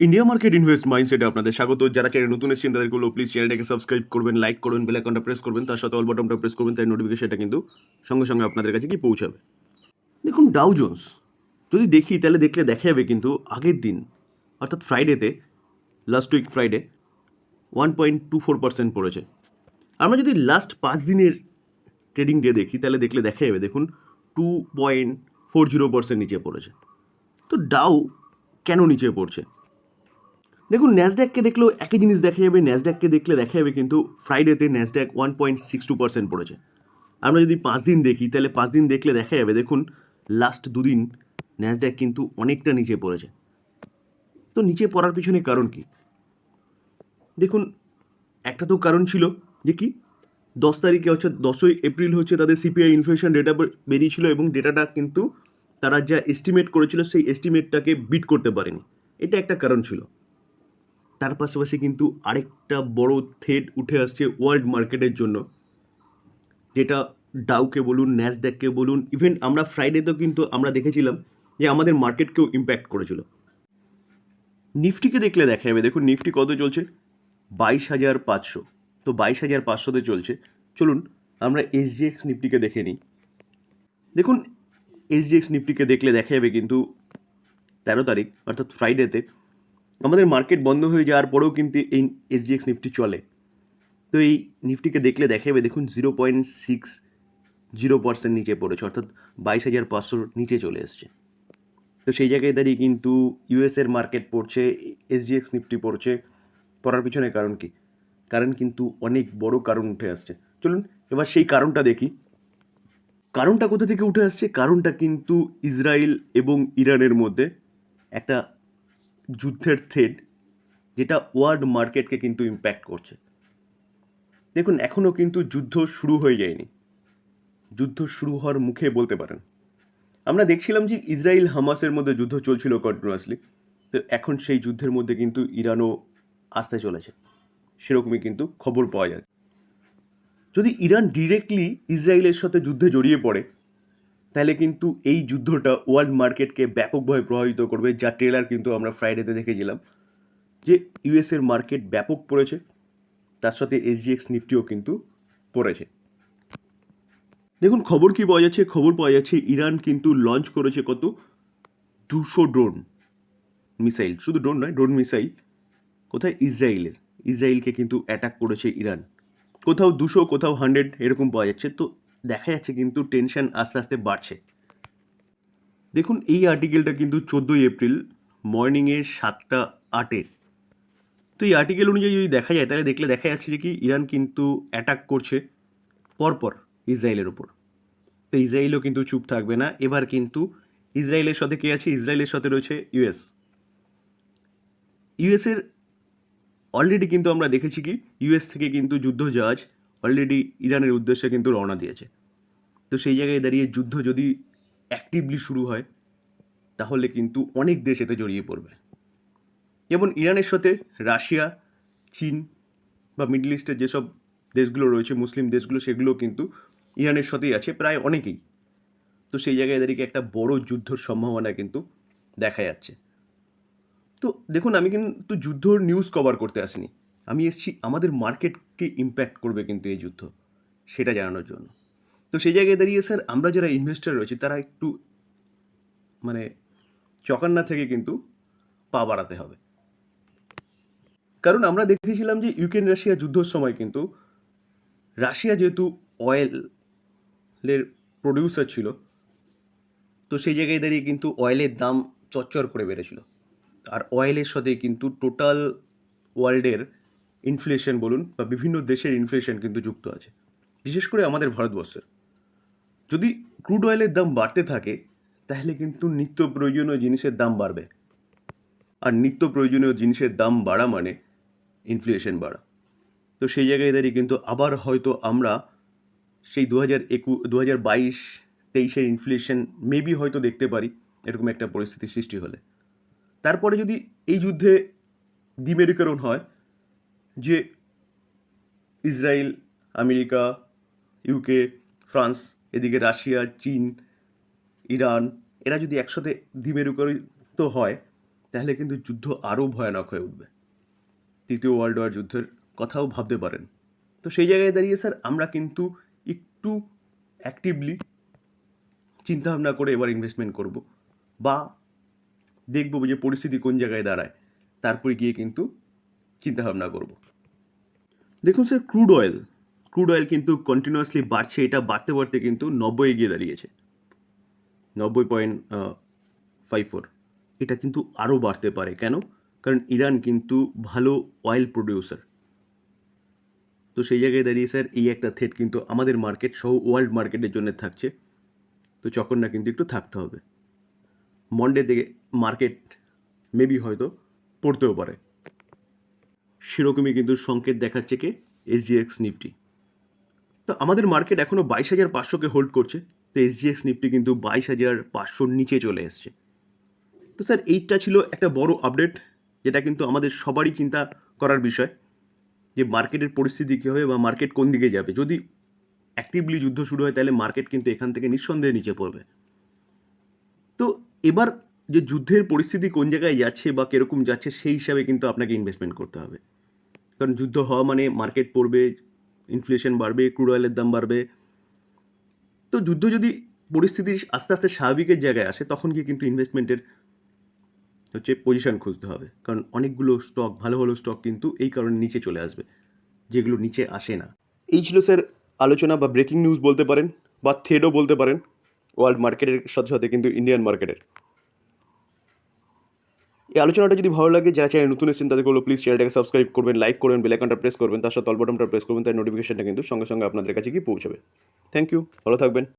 India market invest মাইন্ডসেটে আপনাদের স্বাগত। যারা চ্যানেল নতুন এসেছেন তাদেরকে প্লিজ চ্যানেলটাকে সাবস্ক্রাইব করবেন লাইক করবেন বেল আইকনটা প্রেস করবেন, তার সাথে অল বাটনটা প্রেস করবেন, তাই নোটিফিকেশনটা কিন্তু সঙ্গে সঙ্গে আপনাদের কাছে কি পৌঁছাবে। দেখুন ডাউ জোন্স যদি দেখি, তাহলে দেখলে দেখা যাবে কিন্তু আগের দিন, অর্থাৎ ফ্রাইডেতে last week Friday one point two four percent পড়েছে। আমরা যদি লাস্ট পাঁচ দিনের ট্রেডিং ডে দেখি, তাহলে দেখলে দেখা যাবে, দেখুন two point four zero percent নিচে পড়েছে। তো ডাউ কেন নিচে পড়ছে? দেখুন ন্যাসড্যাককে দেখলেও একই জিনিস দেখা যাবে ন্যাসড্যাককে দেখলে দেখা যাবে কিন্তু ফ্রাইডেতে Nasdaq one point six two percent পড়েছে। আমরা যদি পাঁচ দিন দেখি, তাহলে পাঁচ দিন দেখলে দেখা যাবে, দেখুন লাস্ট দুদিন ন্যাসড্যাক কিন্তু অনেকটা নিচে পড়েছে। তো নিচে পড়ার পিছনে কারণ কি? দেখুন, একটা তো কারণ ছিল যে কি, দশ তারিখে হচ্ছে, দশই এপ্রিল হচ্ছে তাদের সিপিআই ইনফ্লেশন ডেটা বেরিয়েছিল এবং ডেটাটা কিন্তু তারা যা এস্টিমেট করেছিল, সেই এস্টিমেটটাকে বিট করতে পারেনি। এটা একটা কারণ ছিল। তার পাশাপাশি কিন্তু আরেকটা বড় থ্রেড উঠে আসছে ওয়ার্ল্ড মার্কেটের জন্য। যেটা ডাউকে বলুন ন্যাসড্যাককে বলুন ইভেন আমরা ফ্রাইডেতেও কিন্তু আমরা দেখেছিলাম যে আমাদের মার্কেটকেও ইম্প্যাক্ট করেছিল। নিফটিকে দেখলে দেখা যাবে, দেখুন নিফটি কত চলছে? বাইশ হাজার পাঁচশো। তো বাইশ হাজার পাঁচশোতে চলছে। চলুন, আমরা এসজিএক্স নিফটিকে দেখে নিই। দেখুন এসজিএক্স নিফটিকে দেখলে দেখা যাবে কিন্তু তেরো তারিখ, অর্থাৎ ফ্রাইডেতে আমাদের মার্কেট বন্ধ হয়ে যাওয়ার পরেও কিন্তু এই এসজিএক্স নিফটি চলে। তো এই নিফটিকে দেখলে দেখা যাবে দেখুন zero point six zero percent নিচে পড়েছে, অর্থাৎ বাইশ হাজার পাঁচশোর নিচে চলে এসছে। তো সেই জায়গায় দাঁড়িয়ে কিন্তু ইউএসের মার্কেট পড়ছে এসজিএক্স নিফটি পড়ছে, পড়ার পিছনে কারণ কি? কারণ কিন্তু অনেক বড় কারণ উঠে আসছে। চলুন এবার সেই কারণটা দেখি। কারণটা কোথা থেকে উঠে আসছে? কারণটা কিন্তু ইসরায়েল এবং ইরানের মধ্যে। একটা যুদ্ধের থ্রেড যেটা ওয়ার্ল্ড মার্কেটকে কিন্তু ইম্প্যাক্ট করছে। দেখুন এখনও কিন্তু যুদ্ধ শুরু হয়ে যায়নি। যুদ্ধ শুরু হওয়ার মুখে বলতে পারেন। আমরা দেখছিলাম যে ইসরায়েল হামাসের মধ্যে যুদ্ধ চলছিল কন্টিনিউয়াসলি তো এখন সেই যুদ্ধের মধ্যে কিন্তু ইরানও আসতে চলেছে। সেরকমই কিন্তু খবর পাওয়া যায় যদি ইরান ডিরেক্টলি ইসরায়েলের সাথে যুদ্ধে জড়িয়ে পড়ে তাহলে কিন্তু এই যুদ্ধটা ওয়ার্ল্ড মার্কেটকে ব্যাপকভাবে প্রভাবিত করবে, যা ট্রেলার কিন্তু আমরা ফ্রাইডেতে দেখেছিলাম, যে ইউএসের মার্কেট ব্যাপক পড়েছে, তার সাথে এসজিএক্স নিফটিও কিন্তু পড়েছে। দেখুন, খবর কি পাওয়া যাচ্ছে? খবর পাওয়া যাচ্ছে ইরান কিন্তু লঞ্চ করেছে কত? দুশো ড্রোন মিসাইল শুধু ড্রোন নয় ড্রোন মিসাইল কোথায়? ইসরায়েলের ইসরায়েলকে কিন্তু অ্যাটাক করেছে ইরান। কোথাও দুশো, কোথাও হান্ড্রেড এরকম পাওয়া যাচ্ছে। তো দেখা যাচ্ছে কিন্তু টেনশন আস্তে আস্তে বাড়ছে। দেখুন, এই আর্টিকেলটা কিন্তু চোদ্দোই এপ্রিল মর্নিংয়ে সাতটা আটের তো এই আর্টিকেল অনুযায়ী যদি দেখা যায়, তাহলে দেখলে দেখা যাচ্ছে যে কি ইরান কিন্তু অ্যাটাক করছে পরপর ইসরায়েলের ওপর। তো ইসরায়েলও কিন্তু চুপ থাকবে না। এবার কিন্তু ইসরায়েলের সাথে কে আছে? ইসরায়েলের সাথে রয়েছে ইউএস ইউএসের অলরেডি কিন্তু আমরা দেখেছি কি ইউএস থেকে কিন্তু যুদ্ধ জাহাজ অলরেডি ইরানের উদ্দেশ্যে কিন্তু রওনা দিয়েছে। তো সেই জায়গায় দাঁড়িয়ে যুদ্ধ যদি অ্যাক্টিভলি শুরু হয়, তাহলে কিন্তু অনেক দেশ এতে জড়িয়ে পড়বে। যেমন ইরানের সাথে রাশিয়া, চীন বা মিডল ইস্টের যেসব দেশগুলো রয়েছে, মুসলিম দেশগুলো, সেগুলো কিন্তু ইরানের সাথেই আছে প্রায় অনেকেই। তো সেই জায়গায় দাঁড়িয়ে একটা বড় যুদ্ধর সম্ভাবনা কিন্তু দেখা যাচ্ছে। তো দেখুন, আমি কিন্তু যুদ্ধর নিউজ কভার করতে আসিনি। আমি এসেছি, আমাদের মার্কেটকে ইম্প্যাক্ট করবে কিন্তু এই যুদ্ধ, সেটা জানানোর জন্য। তো সেই জায়গায় দাঁড়িয়ে স্যার আমরা যারা ইনভেস্টার রয়েছে, তারা একটু মানে চকান্না থেকে কিন্তু পা বাড়াতে হবে। কারণ আমরা দেখেছিলাম যে ইউক্রেন রাশিয়া যুদ্ধর সময় কিন্তু রাশিয়া যেহেতু অয়েলের প্রডিউসার ছিল, তো সেই জায়গায় দাঁড়িয়ে কিন্তু অয়েলের দাম চচ্চর করে বেড়েছিল। আর অয়েলের সাথে কিন্তু টোটাল ওয়ার্ল্ডের ইনফ্লেশন বলুন বা বিভিন্ন দেশের ইনফ্লেশন কিন্তু যুক্ত আছে। বিশেষ করে আমাদের ভারতবর্ষের। যদি ক্রুড অয়েলের দাম বাড়তে থাকে, তাহলে কিন্তু নিত্য প্রয়োজনীয় জিনিসের দাম বাড়বে। আর নিত্য প্রয়োজনীয় জিনিসের দাম বাড়া মানে ইনফ্লেশন বাড়া। তো সেই জায়গায় দাঁড়িয়ে কিন্তু আবার হয়তো আমরা সেই দু হাজার একু দু হাজার বাইশ, তেইশের ইনফ্লেশন মেবি হয়তো দেখতে পারি, এরকম একটা পরিস্থিতি সৃষ্টি হলে। তারপরে যদি এই যুদ্ধে দ্বিমেরুকরণ হয় যে ইসরায়েল, আমেরিকা ইউকে ফ্রান্স, এদিকে রাশিয়া, চীন, ইরান, এরা যদি একসাথে দ্বিমেরুকরিত হয়, তাহলে কিন্তু যুদ্ধ আরও ভয়ানক হয়ে উঠবে। তৃতীয় ওয়ার্ল্ড ওয়ার যুদ্ধের কথাও ভাবতে পারেন। তো সেই জায়গায় দাঁড়িয়ে স্যার, আমরা কিন্তু একটু অ্যাক্টিভলি চিন্তাভাবনা করে এবার ইনভেস্টমেন্ট করব বা দেখব যে পরিস্থিতি কোন জায়গায় দাঁড়ায়। তারপরে গিয়ে কিন্তু চিন্তাভাবনা করব। দেখুন sir, crude oil. Crude oil কিন্তু কন্টিনিউয়াসলি বাড়ছে, এটা বাড়তে বাড়তে কিন্তু নব্বই গিয়ে দাঁড়িয়েছে। নব্বই পয়েন্ট ফাইভ ফোর এটা কিন্তু আরও বাড়তে পারে। কেন? কারণ ইরান কিন্তু ভালো অয়েল প্রডিউসার তো সেই জায়গায় দাঁড়িয়ে স্যার, এই একটা থ্রেট কিন্তু আমাদের মার্কেট সহ ওয়ার্ল্ড মার্কেটের জন্য থাকছে। তো যখন না কিন্তু একটু থাকতে হবে। মন্ডে থেকে মার্কেট মেবি হয়তো পড়তেও পারে। সেরকমই কিন্তু সংকেত দেখাচ্ছে কে? এসজিএক্স নিফটি তো আমাদের মার্কেট এখনও বাইশ হাজার পাঁচশোকে হোল্ড করছে, তো এসজিএক্স নিফটি কিন্তু বাইশ হাজার পাঁচশোর নিচে চলে এসছে। তো স্যার এইটা ছিল একটা বড় আপডেট যেটা কিন্তু আমাদের সবারই চিন্তা করার বিষয়, যে মার্কেটের পরিস্থিতি কী হবে বা মার্কেট কোন দিকে যাবে। যদি অ্যাক্টিভলি যুদ্ধ শুরু হয়, তাহলে মার্কেট কিন্তু এখান থেকে নিঃসন্দেহে নিচে পড়বে। তো এবার যে যুদ্ধের পরিস্থিতি কোন জায়গায় যাচ্ছে বা কীরকম যাচ্ছে, সেই হিসাবে কিন্তু আপনাকে ইনভেস্টমেন্ট করতে হবে। কারণ যুদ্ধ হওয়া মানে মার্কেট পড়বে ইনফ্লেশন বাড়বে ক্রুড অয়েলের দাম বাড়বে। তো যুদ্ধ যদি পরিস্থিতি আস্তে আস্তে স্বাভাবিকের জায়গায় আসে, তখন গিয়ে কিন্তু ইনভেস্টমেন্টের হচ্ছে পজিশন খুঁজতে হবে। কারণ অনেকগুলো স্টক ভালো ভালো স্টক কিন্তু এই কারণে নিচে চলে আসবে, যেগুলো নিচে আসে না। এই ছিল স্যার আলোচনা বা ব্রেকিং নিউজ বলতে পারেন, বা থ্রেডও বলতে পারেন ওয়ার্ল্ড মার্কেটের সাথে সাথে কিন্তু ইন্ডিয়ান মার্কেটের এই আলোচনাটা যদি ভালো লাগে, যারা চ্যানেল নতুন এসেছেন তাদেরকে হলো প্লিজ চ্যানেলটাকে সাবস্ক্রাইব করবেন লাইক করবেন বেলাইকনটা প্রেস করবেন, তার সাথে অল বাটনটা প্রেস করবেন তার নোটিফিকেশনটা কিন্তু সঙ্গে সঙ্গে আপনাদের কাছে গিয়ে পৌঁছাবে। থ্যাংক ইউ ভালো থাকবেন।